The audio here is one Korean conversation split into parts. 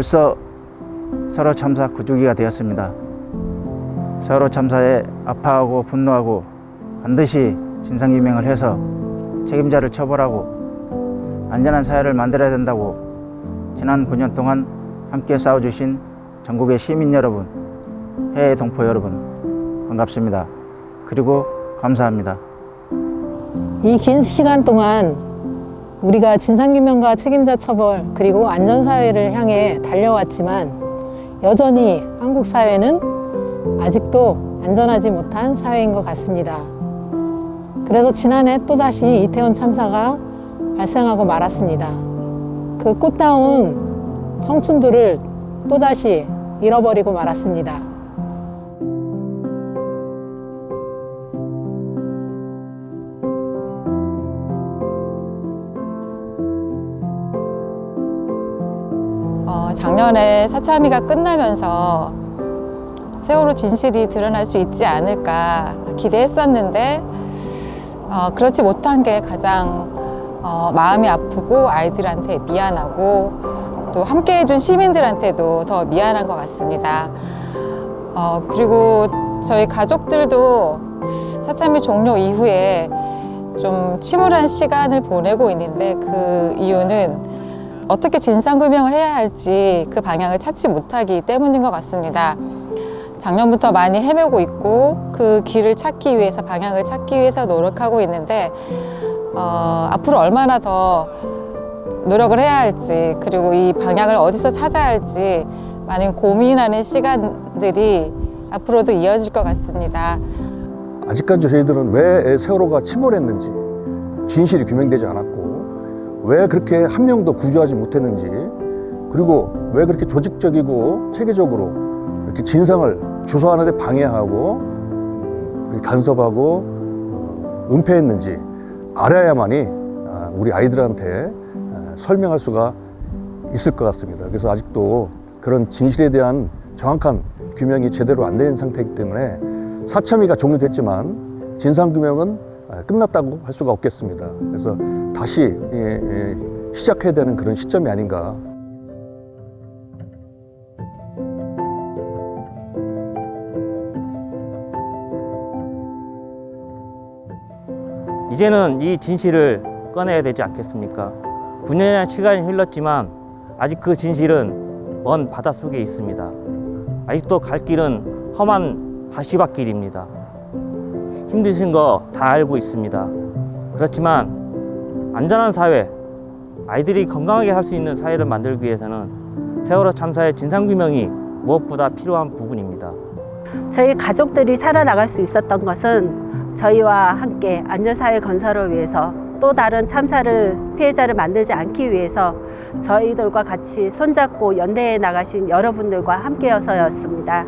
벌써 세월호 참사 9주기가 되었습니다. 세월호 참사에 아파하고 분노하고 반드시 진상규명을 해서 책임자를 처벌하고 안전한 사회를 만들어야 된다고 지난 9년 동안 함께 싸워주신 전국의 시민 여러분, 해외 동포 여러분 반갑습니다. 그리고 감사합니다. 이 긴 시간 동안 우리가 진상규명과 책임자 처벌 그리고 안전사회를 향해 달려왔지만 여전히 한국 사회는 아직도 안전하지 못한 사회인 것 같습니다. 그래서 지난해 또다시 이태원 참사가 발생하고 말았습니다. 그 꽃다운 청춘들을 또다시 잃어버리고 말았습니다. 어, 작년에 사참위가 끝나면서 세월호 진실이 드러날 수 있지 않을까 기대했었는데 어, 그렇지 못한 게 가장 어, 마음이 아프고 아이들한테 미안하고 또 함께 해준 시민들한테도 더 미안한 것 같습니다. 어, 그리고 저희 가족들도 사참위 종료 이후에 좀 침울한 시간을 보내고 있는데 그 이유는 어떻게 진상규명을 해야 할지 그 방향을 찾지 못하기 때문인 것 같습니다. 작년부터 많이 헤매고 있고 그 길을 찾기 위해서 방향을 찾기 위해서 노력하고 있는데 어, 앞으로 얼마나 더 노력을 해야 할지 그리고 이 방향을 어디서 찾아야 할지 많이 고민하는 시간들이 앞으로도 이어질 것 같습니다. 아직까지 저희들은 왜 세월호가 침몰했는지 진실이 규명되지 않았고 왜 그렇게 한 명도 구조하지 못했는지 그리고 왜 그렇게 조직적이고 체계적으로 이렇게 진상을 조사하는 데 방해하고 그리고 간섭하고 어, 은폐했는지 알아야만이 아, 우리 아이들한테 아, 설명할 수가 있을 것 같습니다. 그래서 아직도 그런 진실에 대한 정확한 규명이 제대로 안 된 상태이기 때문에 사참위가 종료됐지만 진상규명은 아, 끝났다고 할 수가 없겠습니다. 그래서 다시 예, 예, 시작해야 되는 그런 시점이 아닌가. 이제는 이 진실을 꺼내야 되지 않겠습니까? 9년의 시간이 흘렀지만 아직 그 진실은 먼 바닷속에 있습니다. 아직도 갈 길은 험한 가시밭길입니다. 힘드신 거 다 알고 있습니다. 그렇지만 안전한 사회, 아이들이 건강하게 살수 있는 사회를 만들기 위해서는 세월호 참사의 진상규명이 무엇보다 필요한 부분입니다. 저희 가족들이 살아나갈 수 있었던 것은 저희와 함께 안전사회 건설을 위해서 또 다른 참사를 피해자를 만들지 않기 위해서 저희들과 같이 손잡고 연대해 나가신 여러분들과 함께여서였습니다.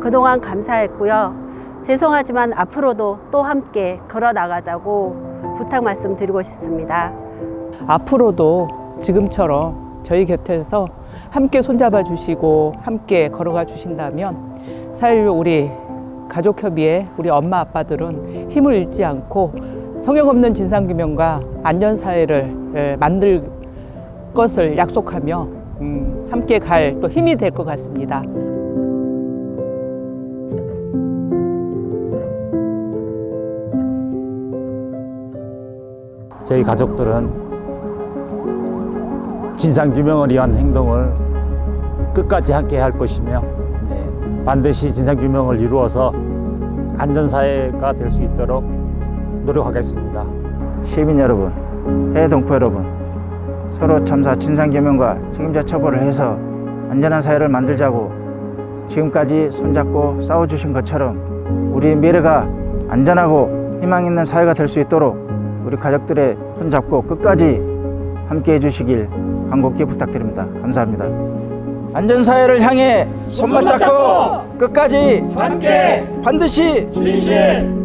그동안 감사했고요. 죄송하지만 앞으로도 또 함께 걸어 나가자고 부탁 말씀 드리고 싶습니다. 앞으로도 지금처럼 저희 곁에서 함께 손잡아 주시고 함께 걸어가 주신다면 사실 우리 가족협의회 우리 엄마 아빠들은 힘을 잃지 않고 성역 없는 진상규명과 안전사회를 에, 만들 것을 약속하며 음, 함께 갈 또 힘이 될 것 같습니다. 저희 가족들은 진상규명을 위한 행동을 끝까지 함께 할 것이며 네, 반드시 진상규명을 이루어서 안전사회가 될 수 있도록 노력하겠습니다. 시민 여러분, 해외 동포 여러분, 서로 참사 진상규명과 책임자 처벌을 해서 안전한 사회를 만들자고 지금까지 손잡고 싸워주신 것처럼 우리 미래가 안전하고 희망 있는 사회가 될 수 있도록 우리 가족들의 손 잡고 끝까지 함께 해주시길 간곡히 부탁드립니다. 감사합니다. 안전사회를 향해 손 맞잡고 끝까지 함께 반드시 진실